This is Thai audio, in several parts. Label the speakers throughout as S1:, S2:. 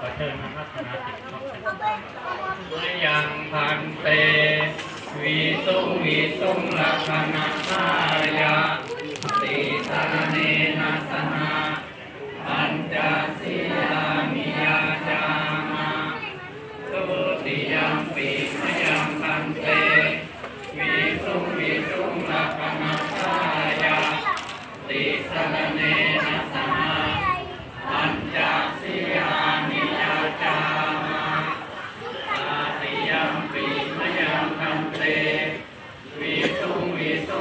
S1: ขอเชิญนะครับคณะสิทธิ์ครับยังพันเตวิสุงวิสุงลักษณะทายะ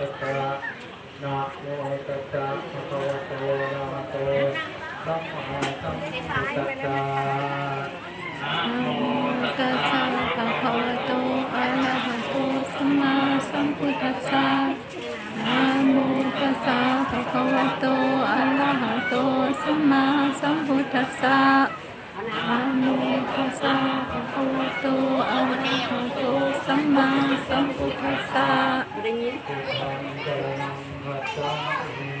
S2: สัมพุทธัสสะนะโมตัสสะภะคะวะโตอะระหะโตสัมมาสัมพุทธัสสะ
S1: นะโมตัส
S3: ตัส
S1: สะ
S3: ภะคะวะโตอะระหะโตสัมมาสัมพุทธัสสะนะโมตัสสะภะคะวะโตอะระหะโตสัมมาสัมพุทธัสสะนะโมตัสสะภะคะวะโตอะระหะโตสัมมาสัม พุทธั
S2: งสรณังคัจฉามิ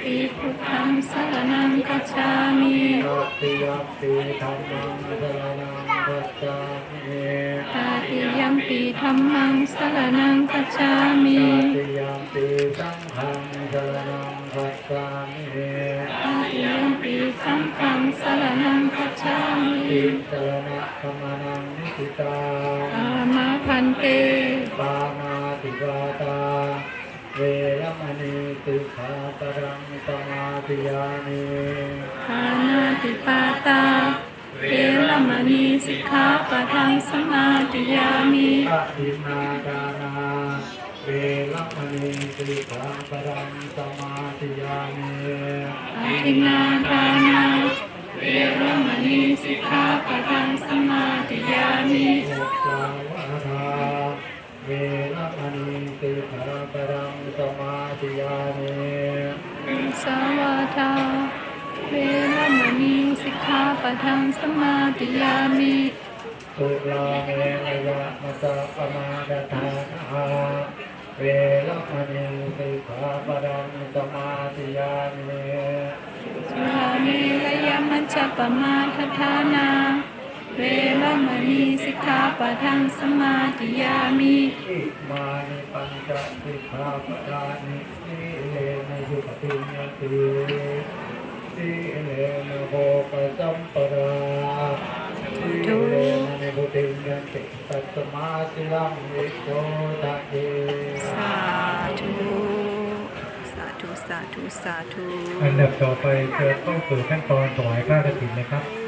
S3: ต
S2: ติพุทธังสรณังคัจฉามิ
S3: ต
S2: ติยัมปิธัม
S3: มังสรณังกัจฉามิ
S2: ต
S3: ติยัมปิ
S2: ธัม
S3: มังสรณัง
S2: คัจฉามิ
S3: ตติยัมปิสังฆังสรณังกัจฉามิ
S2: ตาติยัมปิสังฆังสรณังคัจฉามิ
S3: ติสรณะธรรมนังนิสิตา
S2: อามาพันเต
S3: ปานาติวาตา ติขาปรังสมาธิยามิ
S2: ทานาติปาตาเวรมณีสิกขาปะทังสมาธิยามิ
S3: ปฏินาดานาเวรมณีติขาปรังสมาธิยามิ
S2: อาทินาทานา ป
S3: รังสมาธิยามิ
S2: สวาทาเวรมณีสิกขาปะทังสมาธิยามิ
S3: สุราเมรยะมัสสปมาดทานาเวรมณีติกขาปรังสมาธิยามิ
S2: สุราเมรยมัจจปมาทฐานา เวรมณีสิกขาปะทังสมาธิยามิ
S3: อิมานิปัญจสิกขาปทานิสีเลนะยุปติยติสีเลนะโภคสัมปราสีเลนะนิพุติยติตัสมาสิลังวิโสทะเย
S2: สาธุสาธุสาธุสาธุ
S4: อันดับต่อไปจะเข้าสู่ขั้นตอนถวายผ้ากฐินนะครับ